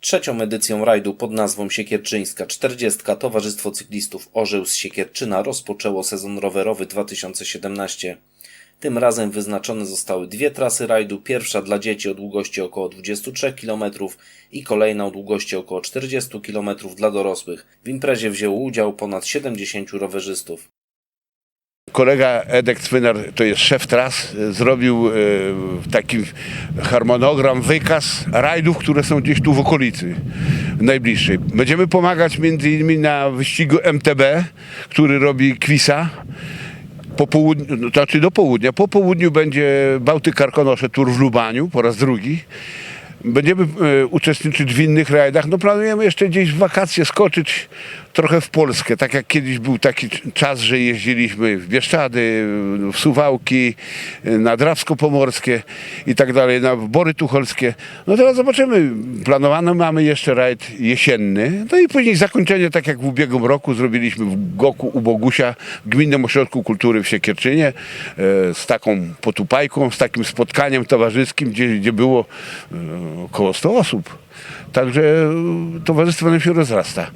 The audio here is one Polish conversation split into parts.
Trzecią edycją rajdu pod nazwą Siekierczyńska 40 Towarzystwo Cyklistów Orzeł z Siekierczyna rozpoczęło sezon rowerowy 2017. Tym razem wyznaczone zostały dwie trasy rajdu, pierwsza dla dzieci o długości około 23 km i kolejna o długości około 40 km dla dorosłych. W imprezie wzięło udział ponad 70 rowerzystów. Kolega Edek Cwynar, to jest szef tras, zrobił e, taki harmonogram, wykaz rajdów, które są gdzieś tu w okolicy najbliższej. Będziemy pomagać między innymi na wyścigu MTB, który robi Kwisa. Po południu, no, znaczy do południa. Po południu będzie Bałtyk Karkonosze Tour w Lubaniu po raz drugi. Będziemy e, uczestniczyć w innych rajdach. No planujemy jeszcze gdzieś w wakacje skoczyć trochę w Polskę. Tak jak kiedyś był taki czas, że jeździliśmy w Bieszczady, w Suwałki, na Drawsko-Pomorskie i tak dalej, na Bory Tucholskie. No teraz zobaczymy. Planowany mamy jeszcze rajd jesienny. No i później zakończenie, tak jak w ubiegłym roku zrobiliśmy w Goku u Bogusia, w Gminnym Ośrodku Kultury w Siekierczynie e, z taką potupajką, z takim spotkaniem towarzyskim, gdzie, gdzie było e, około 100 osób. Także e, towarzystwo nam się rozrasta.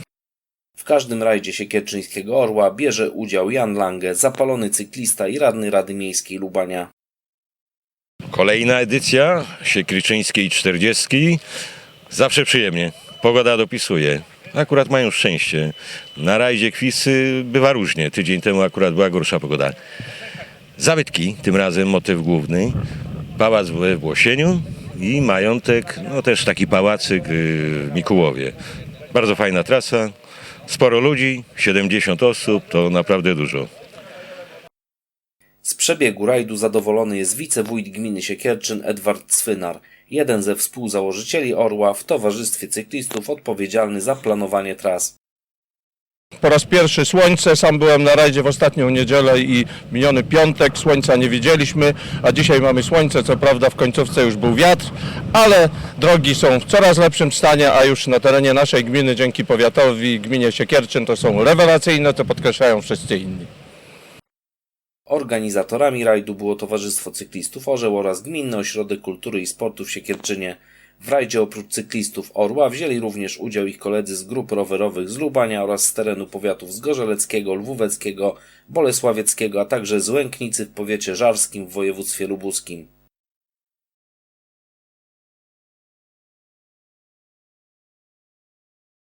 W każdym rajdzie Siekierczyńskiego Orła bierze udział Jan Lange, zapalony cyklista i radny Rady Miejskiej Lubania. Kolejna edycja Siekryczyńskiej 40. Zawsze przyjemnie. Pogoda dopisuje. Akurat mają szczęście. Na rajdzie Kwisy bywa różnie. Tydzień temu akurat była gorsza pogoda. Zabytki, tym razem motyw główny. Pałac we Włosieniu i majątek, no też taki pałacyk y, w Mikułowie. Bardzo fajna trasa. Sporo ludzi, 70 osób, to naprawdę dużo. Z przebiegu rajdu zadowolony jest wicewójt gminy Siekierczyn Edward Cwynar, jeden ze współzałożycieli Orła w towarzystwie cyklistów odpowiedzialny za planowanie tras. Po raz pierwszy słońce, sam byłem na rajdzie w ostatnią niedzielę i miniony piątek, słońca nie widzieliśmy, a dzisiaj mamy słońce, co prawda w końcówce już był wiatr, ale drogi są w coraz lepszym stanie, a już na terenie naszej gminy dzięki powiatowi, gminie Siekierczyn to są rewelacyjne, to podkreślają wszyscy inni. Organizatorami rajdu było Towarzystwo Cyklistów Orzeł oraz Gminny Ośrodek Kultury i Sportu w Siekierczynie. W rajdzie oprócz cyklistów Orła wzięli również udział ich koledzy z grup rowerowych z Lubania oraz z terenu powiatów zgorzeleckiego, lwóweckiego, bolesławieckiego, a także z Łęknicy w powiecie żarskim w województwie lubuskim.